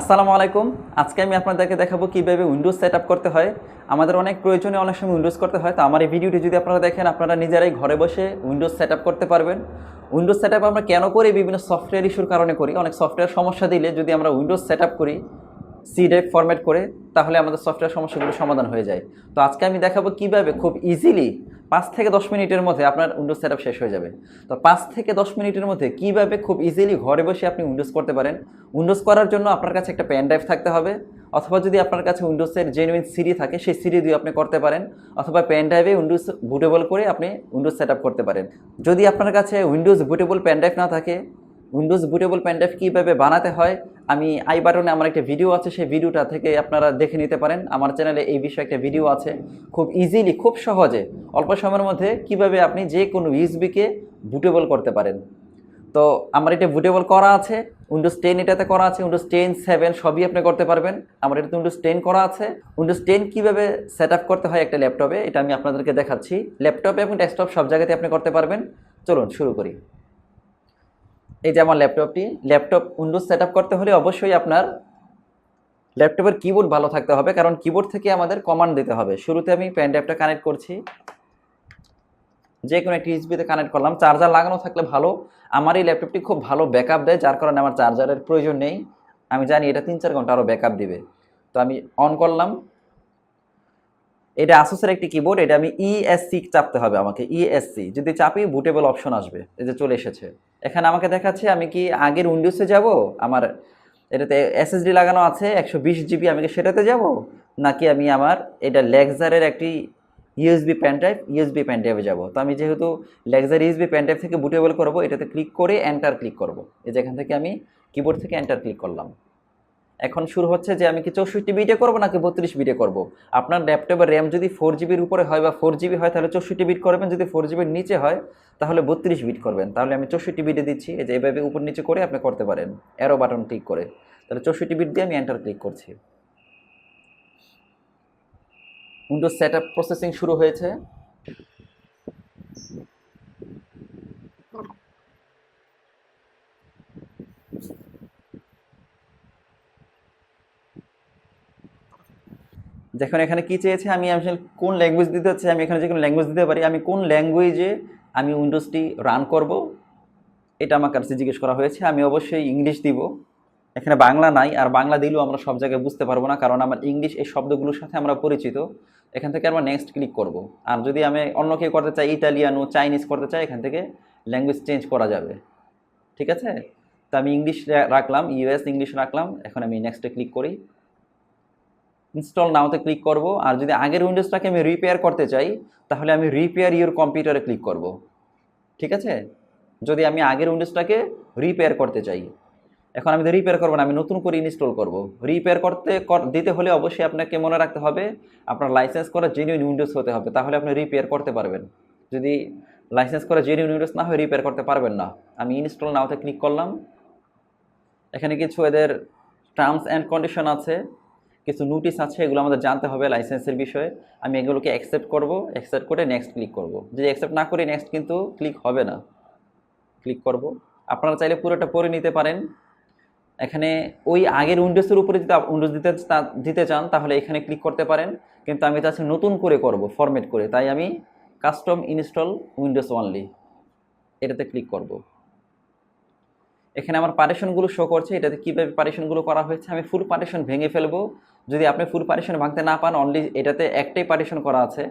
আসসালামু আলাইকুম। আজকে আমি আপনাদেরকে দেখাবো কীভাবে উইন্ডোজ সেট করতে হয়। আমাদের অনেক প্রয়োজনে অনেক সময় উইন্ডোজ করতে হয়, তো আমার এই ভিডিওটি যদি আপনারা দেখেন, আপনারা নিজেরাই ঘরে বসে উইন্ডোজ সেট করতে পারবেন। উইন্ডোজ সেট আমরা কেন করি? বিভিন্ন সফটওয়্যার ইস্যুর কারণে করি। অনেক সফটওয়্যার সমস্যা দিলে যদি আমরা উইন্ডোজ সেট করি সি ড্রাইভ ফরম্যাট করে তাহলে আমাদের সফটওয়্যার সমস্যাগুলো সমাধান হয়ে যায়। তো আজকে আমি দেখাবো কীভাবে খুব ইজিলি পাঁচ থেকে দশ মিনিটের মধ্যে আপনার উইন্ডোজ সেট শেষ হয়ে যাবে। তো পাঁচ থেকে দশ মিনিটের মধ্যে কীভাবে খুব ইজিলি ঘরে বসে আপনি উইন্ডোজ করতে পারেন? উইন্ডোজ করার জন্য আপনার কাছে একটা পেন ড্রাইভ থাকতে হবে, অথবা যদি আপনার কাছে উইন্ডোজের জেনুইন সিরি থাকে, সেই সিরি দিয়ে আপনি করতে পারেন, অথবা পেন ড্রাইভে উইন্ডোজ বুটেবল করে আপনি উইন্ডোজ সেট করতে পারেন। যদি আপনার কাছে উইন্ডোজ বুটেবল পেন ড্রাইভ না থাকে উইন্ডোজ বুটেবল পেন ড্রাইভ কীভাবে বানাতে হয়, আমি আই বাটনে আমার একটা ভিডিও আছে, সেই ভিডিওটা থেকে আপনারা দেখে নিতে পারেন। আমার চ্যানেলে এই বিষয়ে একটা ভিডিও আছে। খুব ইজিলি খুব সহজে, অল্প সময়ের মধ্যে কীভাবে আপনি যে কোনো ইউএসবিকে বুটেবল করতে পারেন। তো আমার এটা বুটেবল করা আছে উইন্ডোজ টেন এটাতে করা আছে উইন্ডোজ টেন সেভেন সবই আপনি করতে পারবেন। আমার এটাতে উইন্ডোজ টেন করা আছে। উইন্ডোজ টেন কীভাবে সেট আপ করতে হয় একটা ল্যাপটপে এটা আমি আপনাদেরকে দেখাচ্ছি। ল্যাপটপে এবং ডেস্কটপ সব জায়গাতে আপনি করতে পারবেন। চলুন, শুরু করি। এই যে আমার ল্যাপটপটি ল্যাপটপ উইন্ডোজ সেট করতে হলে অবশ্যই আপনার ল্যাপটপের কিবোর্ড ভালো থাকতে হবে, কারণ কিবোর্ড থেকে আমাদের কমান্ড দিতে হবে। শুরুতে আমি পেন ড্রাইভটা কানেক্ট করছি। যে কোনো একটি ইউএসবিতে কানেক্ট করলাম। চার্জার লাগানো থাকলে ভালো। আমার এই ল্যাপটপটি খুব ভালো ব্যাকআপ দেয়, যার কারণে আমার চার্জারের প্রয়োজন নেই। আমি জানি এটা তিন চার ঘণ্টা আরও ব্যাকআপ দিবে। তো আমি অন করলাম। এটা আসুসের একটি কিবোর্ড এটা আমি ইএসসি চাপতে হবে আমাকে। ইএসসি যদি চাপি বুটেবল অপশন আসবে। এই যে চলে এসেছে। এখানে আমাকে দেখাচ্ছে, আমি কি আগের উইন্ডোজে যাব? আমার এটাতে এসএসডি লাগানো আছে, একশো বিশ জিবি আমি কি সেটাতে যাব? নাকি আমি আমার এটা লেগজারের একটি USB pen drive USB pen ড্রাইভে যাব? তো আমি যেহেতু লেগজার ইউএসবি প্যান ড্রাইভ থেকে বুটেবল করব, এটাতে ক্লিক করে এন্টার ক্লিক করব। এই যেখান থেকে আমি কিবোর্ড থেকে এন্টার ক্লিক করলাম। এখন শুরু হচ্ছে যে আমি কি চৌষট্টি বিটে করব নাকি বত্রিশ বিটে করব? আপনার ল্যাপটপের র্যাম যদি ফোর জিবির উপরে হয় বা ফোর জিবি হয়, তাহলে চৌষট্টি বিট করবেন। যদি ফোর জিবির নিচে হয়, তাহলে বত্রিশ বিট করবেন। তাহলে আমি চৌষট্টি বিটে দিচ্ছি। এই যে এভাবে উপর নিচে করে আপনি করতে পারেন। অ্যারো বাটন ক্লিক করে। তাহলে চৌষট্টি বিট দিয়ে আমি এন্টার ক্লিক করছি। উইন্ডোজ সেট প্রসেসিং শুরু হয়েছে। দেখুন, এখানে কি চেয়েছে? আমি আসলে কোন ল্যাঙ্গুয়েজ দিতে হচ্ছে? আমি এখানে যে কোনো ল্যাঙ্গুয়েজ দিতে পারি। আমি কোন ল্যাঙ্গুয়েজে আমি উইন্ডোজটি রান করব? এটা আমার কাছে জিজ্ঞেস করা হয়েছে। আমি অবশ্যই ইংলিশ দিব। এখানে বাংলা নাই, আর বাংলা দিলেও আমরা সব জায়গায় বুঝতে পারব না, কারণ আমার ইংলিশ এই শব্দগুলোর সাথে আমরা পরিচিত। এখান থেকে আমরা নেক্সট ক্লিক করব। আর যদি আমি অন্য কেউ করতে চাই ইটালিয়ানো চাইনিজ করতে চাই, এখান থেকে ল্যাঙ্গুয়েজ চেঞ্জ করা যাবে। ঠিক আছে? তো আমি ইংলিশ রাখলাম ইউএস ইংলিশ রাখলাম। এখন আমি নেক্সটে ক্লিক করি। ইনস্টল নাওতে ক্লিক করব। আর যদি আগের উইন্ডোজটাকে আমি রিপেয়ার করতে চাই, তাহলে আমি রিপেয়ার ইউর কম্পিউটারে ক্লিক করব। ঠিক আছে? যদি আমি আগের উইন্ডোজটাকে রিপেয়ার করতে চাই। এখন আমি তো রিপেয়ার করব না, আমি নতুন করে ইনস্টল করব। রিপেয়ার করতে দিতে হলে অবশ্যই আপনাকে মনে রাখতে হবে, আপনার লাইসেন্স করা জেনুইন উইন্ডোজ হতে হবে। তাহলে আপনি রিপেয়ার করতে পারবেন। যদি লাইসেন্স করা জেনুইন উইন্ডোজ না হয় রিপেয়ার করতে পারবেন না। আমি ইনস্টল নাওতে ক্লিক করলাম। এখানে কিছু এদের টার্মস অ্যান্ড কন্ডিশন আছে। কিছু নোটিশ আছে, এগুলো আমাদের জানতে হবে লাইসেন্সের বিষয়ে। আমি এগুলোকে অ্যাকসেপ্ট করব অ্যাকসেপ্ট করে নেক্সট ক্লিক করব। যদি অ্যাকসেপ্ট না করি নেক্সট কিন্তু ক্লিক হবে না। ক্লিক করব। আপনারা চাইলে পুরোটা পড়ে নিতে পারেন। এখানে ওই আগের উইন্ডোজের উপরে যদি উইন্ডোজ দিতে দিতে চান, তাহলে এখানে ক্লিক করতে পারেন। কিন্তু আমি চাচ্ছি নতুন করে করব ফরম্যাট করে। তাই আমি কাস্টম ইনস্টল উইন্ডোজ অনলি এটাতে ক্লিক করব। এখানে আমার পার্টিশনগুলো শো করছে, এটাতে কীভাবে পার্টিশনগুলো করা হয়েছে, আমি ফুল পার্টিশন ভেঙে ফেলব। যদি আপনি ফুল পার্টিশন ভাঙতে না পান অনলি এটাতে একটাই পার্টিশন করা আছে,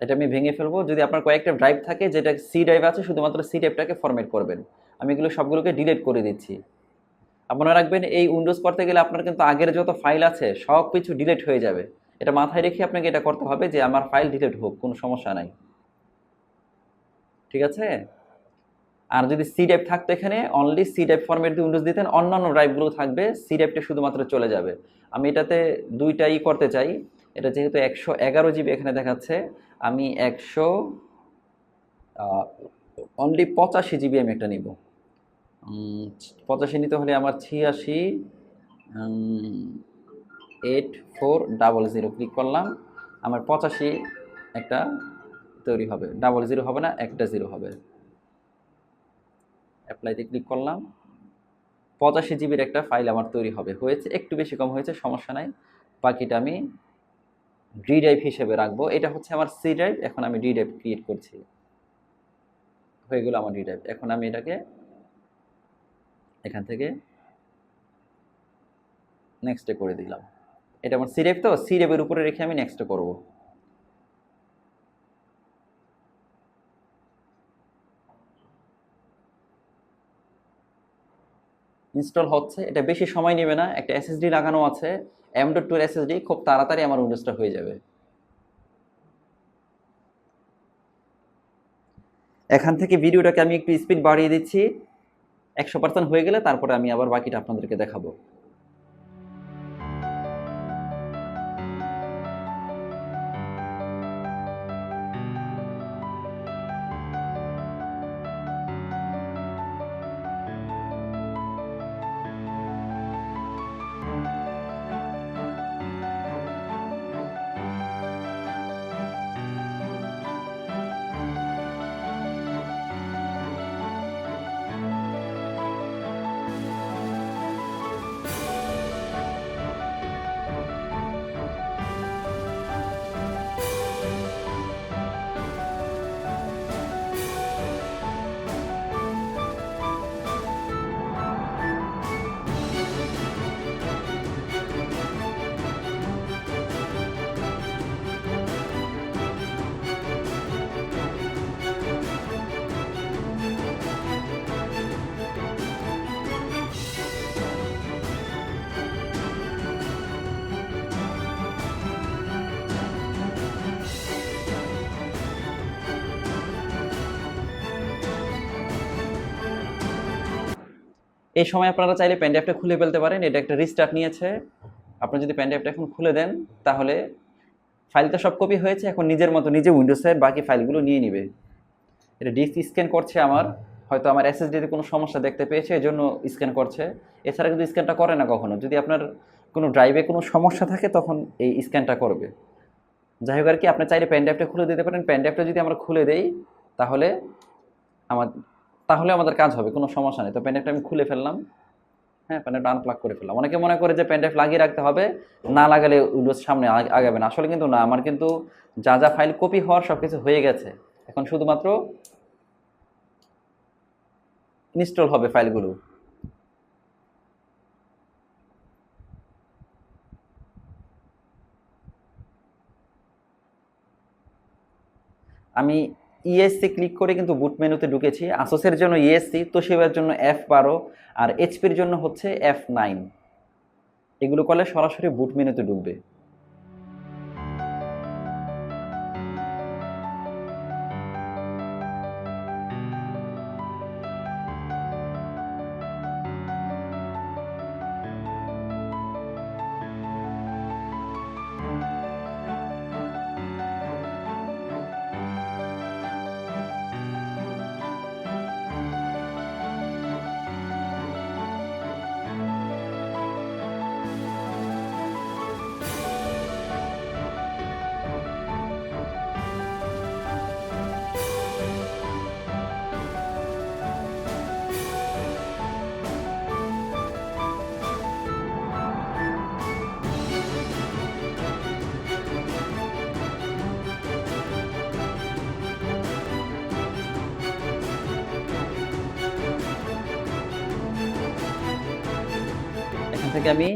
এটা আমি ভেঙে ফেলব। যদি আপনার কয়েকটা ড্রাইভ থাকে, যেটা সি ড্রাইভ আছে, শুধুমাত্র সি ড্রাইভটাকে ফরম্যাট করবেন। আমি এগুলো সবগুলোকে ডিলিট করে দিচ্ছি। আপনারা রাখবেন, এই উইন্ডোজ করতে গেলে আপনার কিন্তু আগের যত ফাইল আছে, সব কিছু ডিলিট হয়ে যাবে। এটা মাথায় রেখে আপনাকে এটা করতে হবে যে, আমার ফাইল ডিলিট হোক, কোনো সমস্যা নাই। ঠিক আছে? আর যদি সি ড্রাইভ থাকতো এখানে অনলি সি ড্রাইভ ফরম্যাট দিয়ে উইন্ডোজ দিতেন, অন্যান্য ড্রাইভগুলো থাকবে সি ড্রাইভটা শুধুমাত্র চলে যাবে। আমি এটাতে দুইটাই করতে চাই। এটা যেহেতু একশো এগারো জিবি এখানে দেখাচ্ছে, আমি একশো অনলি পঁচাশি জিবি আমি একটা নিব। পঁচাশি নিতে হলে আমার ছিয়াশি eight four double zero click করলাম। আমার পঁচাশি একটা তৈরি হবে। ডাবল জিরো হবে না, একটা জিরো হবে। অ্যাপ্লাইতে ক্লিক করলাম। পঁচাশি জিবির একটা ফাইল আমার তৈরি হবে। হয়েছে, একটু বেশি কম হয়েছে, সমস্যা নাই। বাকিটা আমি ডি ড্রাইভ হিসেবে রাখব। এটা হচ্ছে আমার সি ড্রাইভ এখন আমি ডি ড্রাইভ ক্রিয়েট করছি। হয়ে গেলো আমার ডি ড্রাইভ এখন আমি এটাকে এখান থেকে নেক্সটে করে দিলাম। এটা আমার সি ড্রাইভ তো? সি ড্রাইভের উপরে রেখে আমি নেক্সটে করব। ইনস্টল হচ্ছে। এটা বেশি সময় নেবে না। একটা এসএসডি লাগানো আছে। এম ডট টুর এসএসডি খুব তাড়াতাড়ি আমার উইন্ডোজটা হয়ে যাবে। এখান থেকে ভিডিওটাকে আমি একটু স্পিড বাড়িয়ে দিচ্ছি। একশো পার্সেন্ট হয়ে গেলে তারপরে আমি আবার বাকিটা আপনাদেরকে দেখাবো। এই সময় আপনারা চাইলে প্যান্ড্রাইভটা খুলে ফেলতে পারেন। এটা একটা রিস্টার্ট নিয়েছে। আপনি যদি প্যান্ড্রাইভটা এখন খুলে দেন, তাহলে ফাইলটা সব কপি হয়েছে। এখন নিজের মতো নিজে উইন্ডোজের বাকি ফাইলগুলো নিয়ে নিবে। এটা ডিস্ক স্ক্যান করছে আমার। হয়তো আমার এসএসডিতে কোনো সমস্যা দেখতে পেয়েছে এই জন্য স্ক্যান করছে। এছাড়া কিন্তু স্ক্যানটা করে না কখনো। যদি আপনার কোনো ড্রাইভে কোনো সমস্যা থাকে, তখন এই স্ক্যানটা করবে। যাই হোক আর কি, আপনি চাইলে প্যান্ড্রাইভটা খুলে দিতে পারেন। প্যান্ড্রাইভটা যদি আমরা খুলে দেই, তাহলে আমার তাহলে আমাদের কাজ হবে, কোনো সমস্যা নেই। তো প্যান্ড্রাইভটা আমি খুলে ফেললাম। হ্যাঁ প্যান্ড্রাইভটা আনপ্লাগ করে ফেললাম। অনেকে মনে করে যে প্যান্ড্রাইভ লাগিয়ে রাখতে হবে, না লাগালে উইন্ডোজ সামনে আগাবে না। আসলে কিন্তু না, আমার কিন্তু যা যা ফাইল কপি হওয়ার সব কিছু হয়ে গেছে। এখন শুধুমাত্র ইনস্টল হবে ফাইলগুলো আমি ইএসসি ক্লিক করে কিন্তু বুট মেনুতে ঢুকেছি। আসোসের জন্য ইএসসি তোশিবার জন্য এফ বারো আর এইচপির জন্য হচ্ছে এফ নাইন এগুলো করলে সরাসরি বুট মেনুতে ঢুকবে। থেকে আমি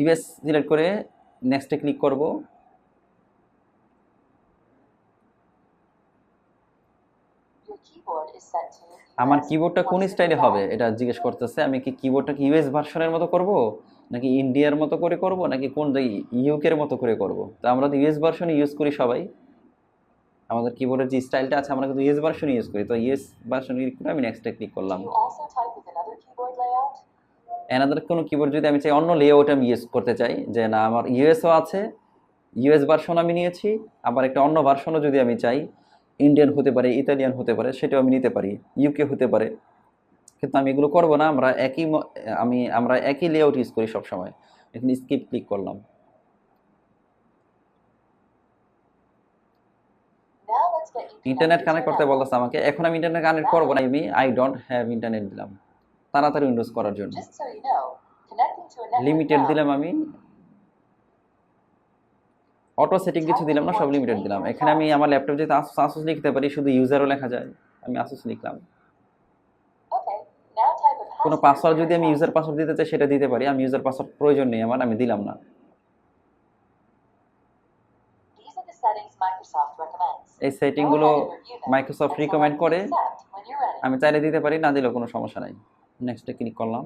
ইউএস সিলেক্ট করে নেক্সটে ক্লিক করব। আমার কিবোর্ডটা কোন 125. স্টাইলে হবে? এটা জিজ্ঞেস করতেছে আমি কি কিবোর্ডটা কি ইউএস ভার্সনের মতো করব? নাকি ইন্ডিয়ার মতো করে করব? নাকি কোন ইউকের মতো করে করব? তো আমরা তো ইউএস ভার্সন ইউজ করি সবাই। আমাদের কিবোর্ডের যে স্টাইলটা আছে আমরা কিন্তু ইউএস ভার্সন ইউজ করি। তো ইউএস ভার্সন ক্লিক করে আমি নেক্সটে ক্লিক করলাম। এনাদের কোনো কিবোর্ড যদি আমি চাই অন্য লেআউট আমি ইউজ করতে চাই যে না আমার ইউএসও আছে ইউএস ভার্সন আমি নিয়েছি আবার একটা অন্য ভার্সনও যদি আমি চাই ইন্ডিয়ান হতে পারে ইতালিয়ান হতে পারে সেটাও আমি নিতে পারি ইউকে হতে পারে। কিন্তু আমি এগুলো করব না আমরা একই আমি আমরা একই লেআউট ইউজ করি সবসময়। এখানে স্কিপ ক্লিক করলাম। ইন্টারনেট কানেক্ট করতে বলতেছে আমাকে। এখন আমি ইন্টারনেট কানেক্ট করব না আমি আই ডোন্ট হ্যাভ ইন্টারনেট দিলাম। তাড়াতাড়ি উইন্ডোজ করার জন্য। লিমিটেড দিলাম আমি। অটো সেটিং কিছু দিলাম না সব লিমিটেড দিলাম। এখানে আমি আমার ল্যাপটপ যেহেতু আসুস আসুস লিখতে পারি শুধু ইউজারও লেখা যায়। আমি আসুস লিখলাম। কোনো পাসওয়ার্ড যদি আমি ইউজার পাসওয়ার্ড দিতে চাই সেটা দিতে পারি। আমি ইউজার পাসওয়ার্ড প্রয়োজন নেই আমার আমি দিলাম না. এই সেটিংগুলো মাইক্রোসফট রিকমেন্ড করে. আমি চাইলে দিতে পারি না দিলেও কোনো সমস্যা নাই। নেক্সটে ক্লিক করলাম।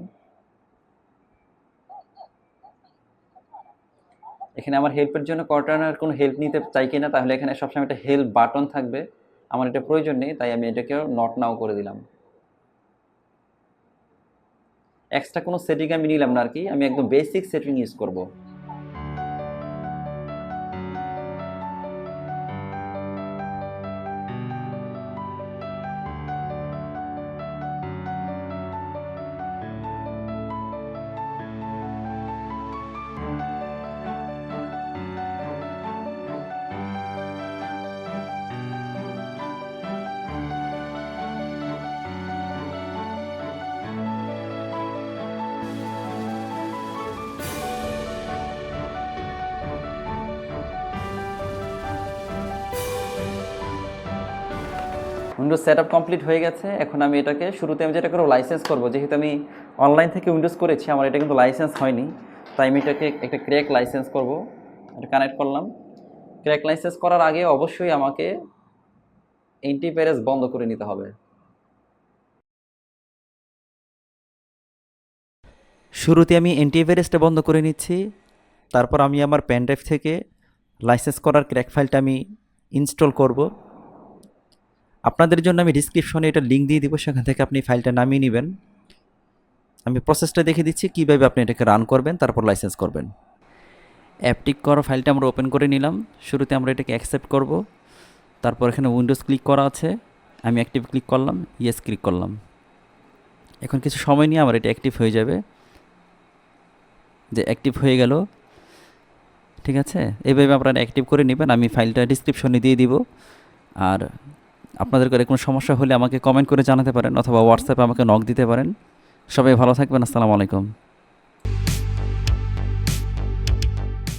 এখানে আমার হেল্পের জন্য কর্টানার কোনো হেল্প নিতে চাই কিনা, তাহলে এখানে সবসময় একটা হেল্প বাটন থাকবে। আমার এটা প্রয়োজন নেই, তাই আমি এটাকে নট নাও করে দিলাম। এক্সট্রা কোনো সেটিং আমি নিলাম না আর কি, আমি একদম বেসিক সেটিং ইউজ করব। উইন্ডোজ সেট আপ কমপ্লিট হয়ে গেছে। এখন আমি এটাকে শুরুতে আমি যেটা করব লাইসেন্স করব। যেহেতু আমি অনলাইন থেকে উইন্ডোজ করেছি, আমার এটা কিন্তু লাইসেন্স হয়নি। তাই আমি এটাকে একটা ক্র্যাক লাইসেন্স করব। এটা কানেক্ট করলাম। ক্র্যাক লাইসেন্স করার আগে অবশ্যই আমাকে এন্টিভাইরাস বন্ধ করে নিতে হবে। শুরুতে আমি অ্যান্টিভাইরাসটা বন্ধ করে নিচ্ছি। তারপর আমি আমার পেন ড্রাইভ থেকে লাইসেন্স করার ক্র্যাক ফাইলটা আমি ইনস্টল করব। আপনাদের জন্য আমি ডিসক্রিপশনে এটা লিঙ্ক দিয়ে দিব, সেখান থেকে আপনি ফাইলটা নামিয়ে নেবেন। আমি প্রসেসটা দেখে দিচ্ছি, কীভাবে আপনি এটাকে রান করবেন, তারপর লাইসেন্স করবেন। অ্যাপটিক করা ফাইলটা আমরা ওপেন করে নিলাম। শুরুতে আমরা এটাকে অ্যাকসেপ্ট করব। তারপর এখানে উইন্ডোজ ক্লিক করা আছে। আমি অ্যাক্টিভ ক্লিক করলাম ইয়েস ক্লিক করলাম। এখন কিছু সময় নিয়ে আমার এটা অ্যাক্টিভ হয়ে যাবে। যে অ্যাক্টিভ হয়ে গেল। ঠিক আছে? এইভাবে আপনারা অ্যাক্টিভ করে নেবেন। আমি ফাইলটা ডিসক্রিপশনে দিয়ে দিব। আর আপনাদের করে কোনো সমস্যা হলে আমাকে কমেন্ট করে জানাতে পারেন অথবা হোয়াটসঅ্যাপে আমাকে নক দিতে পারেন। সবাই ভালো থাকবেন, আসসালামু আলাইকুম।